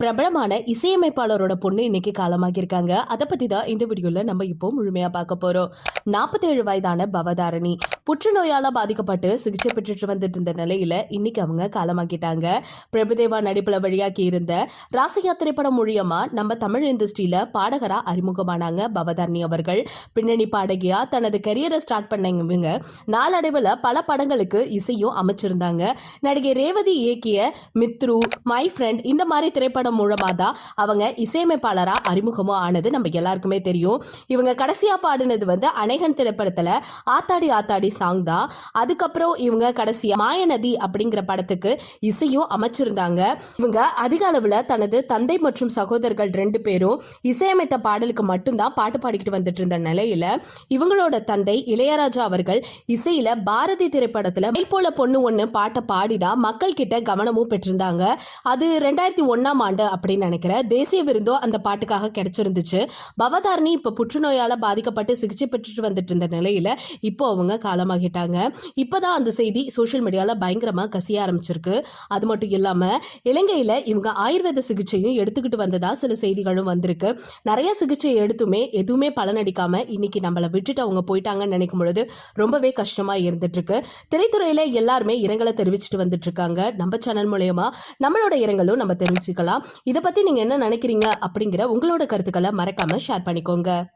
பிரபலமான இசையமைப்பாளரோட பொண்ணு இன்னைக்கு காலமாகியிருக்காங்க. அதை பற்றி தான் இந்த வீடியோவில் நம்ம இப்போ முழுமையாக பார்க்க போகிறோம் நாற்பத்தேழு வயதான பவதாரணி. புற்றுநோயால் பாதிக்கப்பட்டு சிகிச்சை பெற்றுட்டு வந்துட்டு இருந்த நிலையில் இன்னைக்கு அவங்க காலமாக்கிட்டாங்க. பிரபுதேவா நடிப்பில் வழியாக்கி இருந்த ராசியா திரைப்படம் மூலியமா நம்ம தமிழ் இண்டஸ்ட்ரியில பாடகரா அறிமுகமானாங்க பவதாரணி அவர்கள். பின்னணி பாடகியா தனது கரியரை ஸ்டார்ட் பண்ண இவங்க நாளடைவில் பல படங்களுக்கு இசையும் அமைச்சிருந்தாங்க. நடிகை ரேவதி இயக்கிய மித்ரு மை ஃப்ரெண்ட் இந்த மாதிரி திரைப்படம் மூலமாக தான் அவங்க இசையமைப்பாளராக அறிமுகமும் ஆனது நம்ம எல்லாருக்குமே தெரியும். இவங்க கடைசியாக பாடினது வந்து அநேகன் திரைப்படத்தில் ஆத்தாடி ஆத்தாடி சாங் தான். அதுக்கப்புறம் இவங்க கடைசியாக மாயநதி அப்படிங்கிற படத்துக்கு இசையும் அமைச்சிருந்தாங்க. இவங்க அதிக அளவில் தனது தந்தை மற்றும் சகோதரர்கள் ரெண்டு பேரும் இசையமைத்த பாடலுக்கு மட்டும்தான் பாட்டு பாடிக்கிட்டு வந்துட்டு இருந்த நிலையில இவங்களோட தந்தை இளையராஜா அவர்கள் இசையில பாரதி திரைப்படத்துல மேல் போல பொண்ணு ஒண்ணு பாட்டை பாடிதான் மக்கள் கிட்ட கவனமும் பெற்றிருந்தாங்க. அது ரெண்டாயிரத்தி ஒன்னாம் ஆண்டு அப்படின்னு நினைக்கிறேன். தேசிய விருந்தோ அந்த பாட்டுக்காக கிடைச்சிருந்துச்சு. பவதாரணி இப்போ புற்றுநோயால் பாதிக்கப்பட்டு சிகிச்சை பெற்றுட்டு வந்துட்டு இருந்த நிலையில் இப்போ அவங்க காலமாகிட்டாங்க. இப்பதான் அந்த செய்தி சோஷியல் மீடியாவில் பயங்கரமாக கசிய ஆரம்பிச்சிருக்கு. அது மட்டும் இல்லாமல் இலங்கையில் இவங்க ஆயுர்வேத சிகிச்சையும் எடுத்துக்கிட்டு வந்ததா சில செய்திகளும் வந்திருக்கு. நிறைய சிகிச்சை எடுத்துமே எதுவுமே பலனடிக்காம இன்னைக்கு நம்மளை விட்டுட்டு அவங்க போயிட்டாங்கன்னு நினைக்கும் பொழுது ரொம்பவே கஷ்டமாக இருந்துட்டு இருக்கு திரைத்துறையில் எல்லாருமே இரங்கலை தெரிவிச்சுட்டு வந்துட்டு இருக்காங்க நம்ம சேனல் மூலயமா நம்மளோட இரங்கலும் நம்ம தெரிவிச்சுக்கலாம் இதை பத்தி நீங்க என்ன நினைக்கிறீங்க அப்படிங்கிற உங்களோட கருத்துக்களை மறக்காம ஷேர் பண்ணிக்கோங்க.